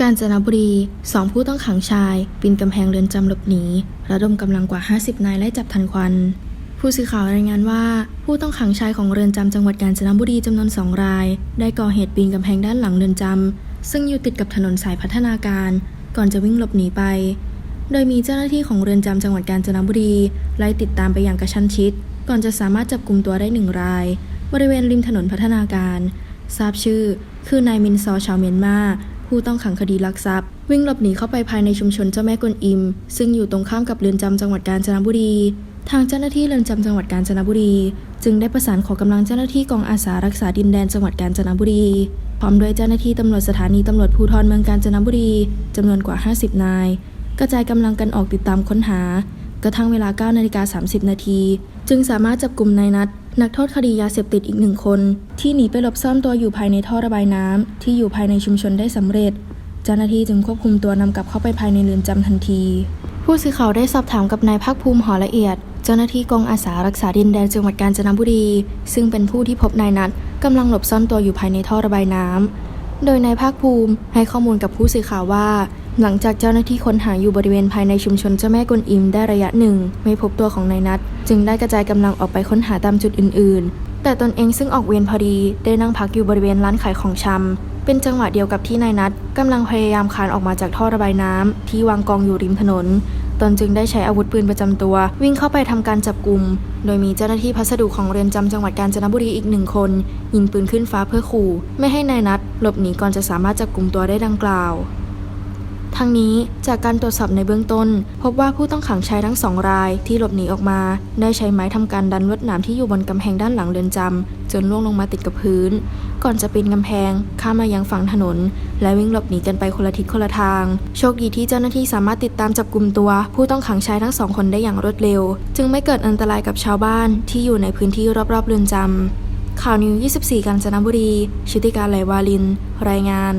กาญจนบุรีสองผู้ต้องขังชาย ปีนกำแพงเรือนจำหลบหนีระดมกำลังกว่า 50 นายไล่จับทันควัน ผู้สื่อข่าวรายงานว่า ผู้ต้องขังชายของเรือนจำจังหวัดกาญจนบุรีจำนวนสองราย ได้ก่อเหตุปีนกำแพงด้านหลังเรือนจำซึ่งอยู่ติดกับถนนสายพัฒนาการ ก่อนจะวิ่งหลบหนีไป โดยมีเจ้าหน้าที่ของเรือนจำจังหวัดกาญจนบุรีไล่ติดตามไปอย่างกระชั้นชิด ก่อนจะสามารถจับกลุ่มตัวได้หนึ่งราย บริเวณริมถนนพัฒนาการ ทราบชื่อ คือนายมินซอชาวเมียนมา ผู้ต้องขังคดีลักทรัพย์ วิ่งหลบหนีเข้าไปภายในชุมชนเจ้าแม่กวนอิม ซึ่งอยู่ตรงข้ามกับเรือนจำจังหวัดกาญจนบุรี ทางเจ้าหน้าที่เรือนจำจังหวัดกาญจนบุรี จึงได้ประสานขอกำลังเจ้าหน้าที่กองอาสารักษาดินแดนจังหวัดกาญจนบุรีพร้อมด้วยเจ้าหน้าที่ตำรวจสถานีตำรวจภูธรเมืองกาญจนบุรีจำนวนกว่า 50 นาย กระจายกำลังกันออกติดตามค้นหากระทั่งเวลา9นาฬิกา30 นาที จึงสามารถจับกลุ่มนายนัท นักโทษคดียาเสพติดอีกหนึ่งคน ที่หนีไปหลบซ่อนตัวอยู่ภายในท่อระบายน้ำที่อยู่ภายในชุมชนได้สำเร็จ เจ้าหน้าที่จึงควบคุมตัวนำกลับเข้าไปภายในเรือนจำทันที ผู้สื่อข่าวได้สอบถามกับนายภาคภูมิหอละเอียด เจ้าหน้าที่กองอาสารักษาดินแดนจังหวัดกาญจนบุรี ซึ่งเป็นผู้ที่พบนายนัทกำลังหลบซ่อนตัวอยู่ภายในท่อระบายน้ำโดยนายภาคภูมิให้ข้อมูลกับผู้สื่อข่าวว่า หลังจากเจ้าหน้าที่ค้นหาอยู่บริเวณภายในชุมชนเจ้าแม่กวนอิมได้ระยะหนึ่ง ไม่พบตัวของนายนัทจึงได้กระจายกำลังออกไปค้นหาตามจุดอื่น ๆ แต่ตนเองซึ่งออกเวรพอดีได้นั่งพักอยู่บริเวณร้านขายของชำเป็นจังหวะเดียวกับที่นายนัทกำลังพยายามคานออกมาจากท่อระบายน้ำที่วางกองอยู่ริมถนนตนจึงได้ใช้อาวุธปืนประจำตัว วิ่งเข้าไปทำการจับกลุ่ม โดยมีเจ้าหน้าที่พัสดุของเรือนจำจังหวัดกาญจนบุรีอีกหนึ่งคน ยิงปืนขึ้นฟ้าเพื่อขู่ ไม่ให้นายนัทหลบหนีก่อนจะสามารถจับกลุ่มตัวได้ดังกล่าว ทั้งนี้จากการตรวจสอบในเบื้องต้น พบว่าผู้ต้องขังชายทั้งสองรายที่หลบหนีออกมา ได้ใช้ไม้ทำการดันลวดหนามที่อยู่บนกำแพงด้านหลังเรือนจำจนล่วงลงมาติดกับพื้น ก่อนจะปีนกำแพง ข้ามมายังฝั่งถนน และวิ่งหลบหนีกันไปคนละทิศคนละทาง โชคดีที่เจ้าหน้าที่สามารถติดตามจับกลุ่มตัว ผู้ต้องขังชายทั้งสองคนได้อย่างรวดเร็ว จึงไม่เกิดอันตรายกับชาวบ้านที่อยู่ในพื้นที่รอบๆเรือนจำข่าวนิว 24กาญจนบุรีชุติการไหลวาลิน รายงาน